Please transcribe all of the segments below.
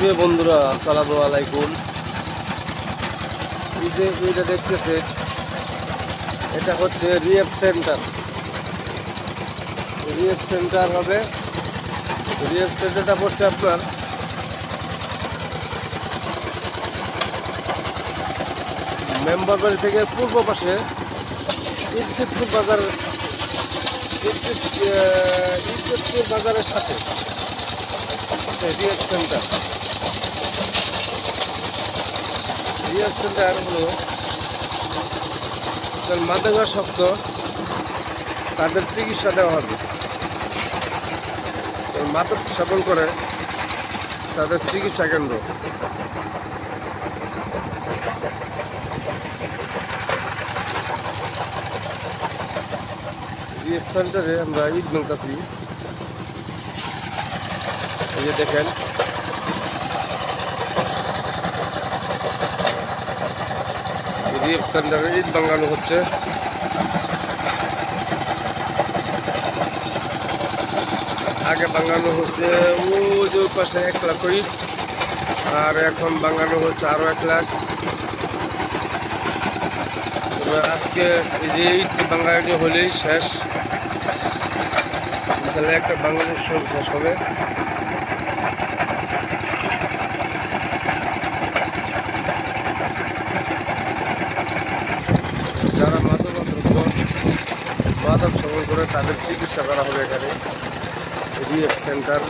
প্রিয় বন্ধুরা, আসসালামু আলাইকুম। এই যে এটা দেখতেছে, এটা হচ্ছে রিএফ সেন্টার। রিএফ সেন্টার হবে। রিএফ সেন্টারটা পড়ছে আপনার। মেম্বার বাড়ি থেকে পূর্ব পাশে ইজ্জতপুর বাজার ইজ্জত বাজারের সাথে। রিএফ সেন্টার। রিএফ সেন্টার হলো যার মাদকাসক্ত তাদের চিকিৎসা দেওয়া হবে। মাদক সেবন করে তাদের চিকিৎসা কেন্দ্র। রিএফ সেন্টারে আমরা ঈদ বলতেছি এই যে দেখেন সেন্টারে ঈদ বাঙানো হচ্ছে। আগে বাঙানো হচ্ছে, ওই পাশে এক লাখ ঈদ আর এখন বাঙানো হচ্ছে আরও এক লাখ। আজকে এই যে ঈদ বাঙালি হলেই শেষ। তাহলে একটা বাঙালি উৎসব শেষ হবে যারা মাদক দ্রব্য মাদক সেবন করে তাদের চিকিৎসা করা হবে এখানে। রিএফ সেন্টার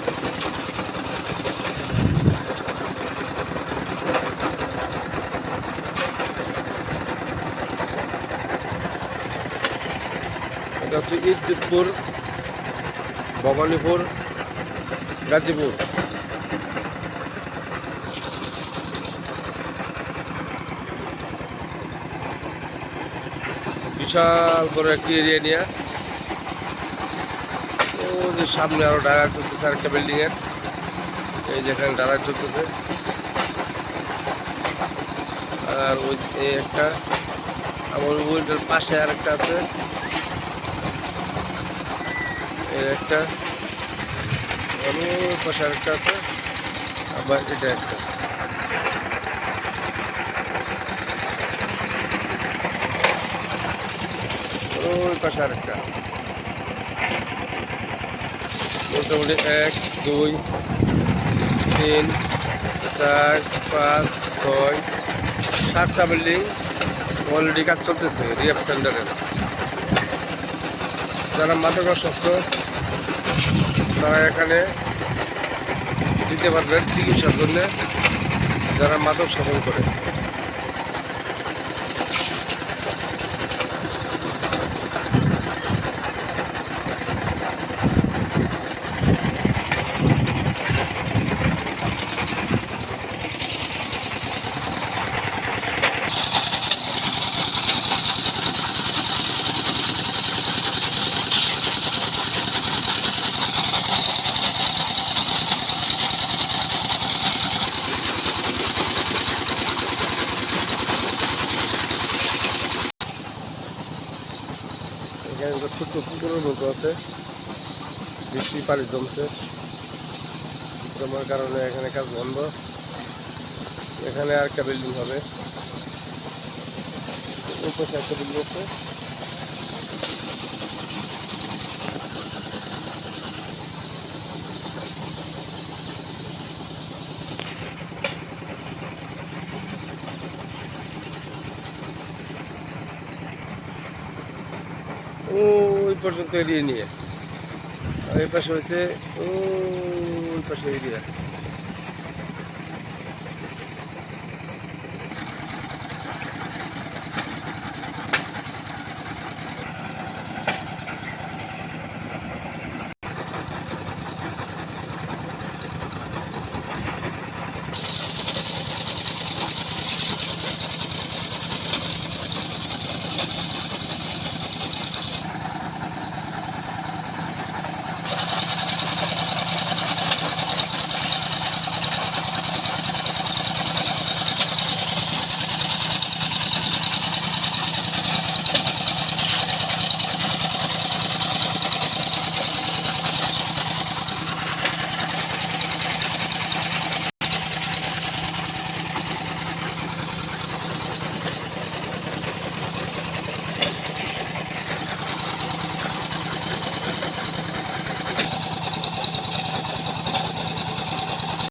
এটা হচ্ছে ইজ্জতপুর ভবানীপুর, গাজীপুর। বিশাল বড় একটি এরিয়া নিয়ে। সামনে আরও ডায়ার চলতেছে আরেকটা বিল্ডিং এর। এই যেখানে ডায়ার চলতেছে। আর ওই এই একটা আমার ওইটার পাশে আরেকটা আছে। এই একটা অনেক পাশে আরেকটা আছে। আবার এটা একটা। ওই পাশে আরেকটা। মোটামুটি এক, দুই, তিন, চার, পাঁচ, ছয়, সাতটা বিল্ডিং অলরেডি কাজ চলতেছে রিয়াব সেন্টারের যারা মাদকাসক্ত তারা এখানে দিতে পারবেন চিকিৎসার জন্য, যারা মাদক সেবন করে। একটা ছোট্ট পুকুরের মতো আছে। বৃষ্টি পানি জমছে। জমার কারণে এখানে কাজ বন্ধ। এখানে আর একটা বিল্ডিং হবে। একটা বিল্ডিং আছে। ওই পর্যন্ত এরিয়া নিয়ে। আর এই পাশে হয়েছে ওই পাশে এরিয়া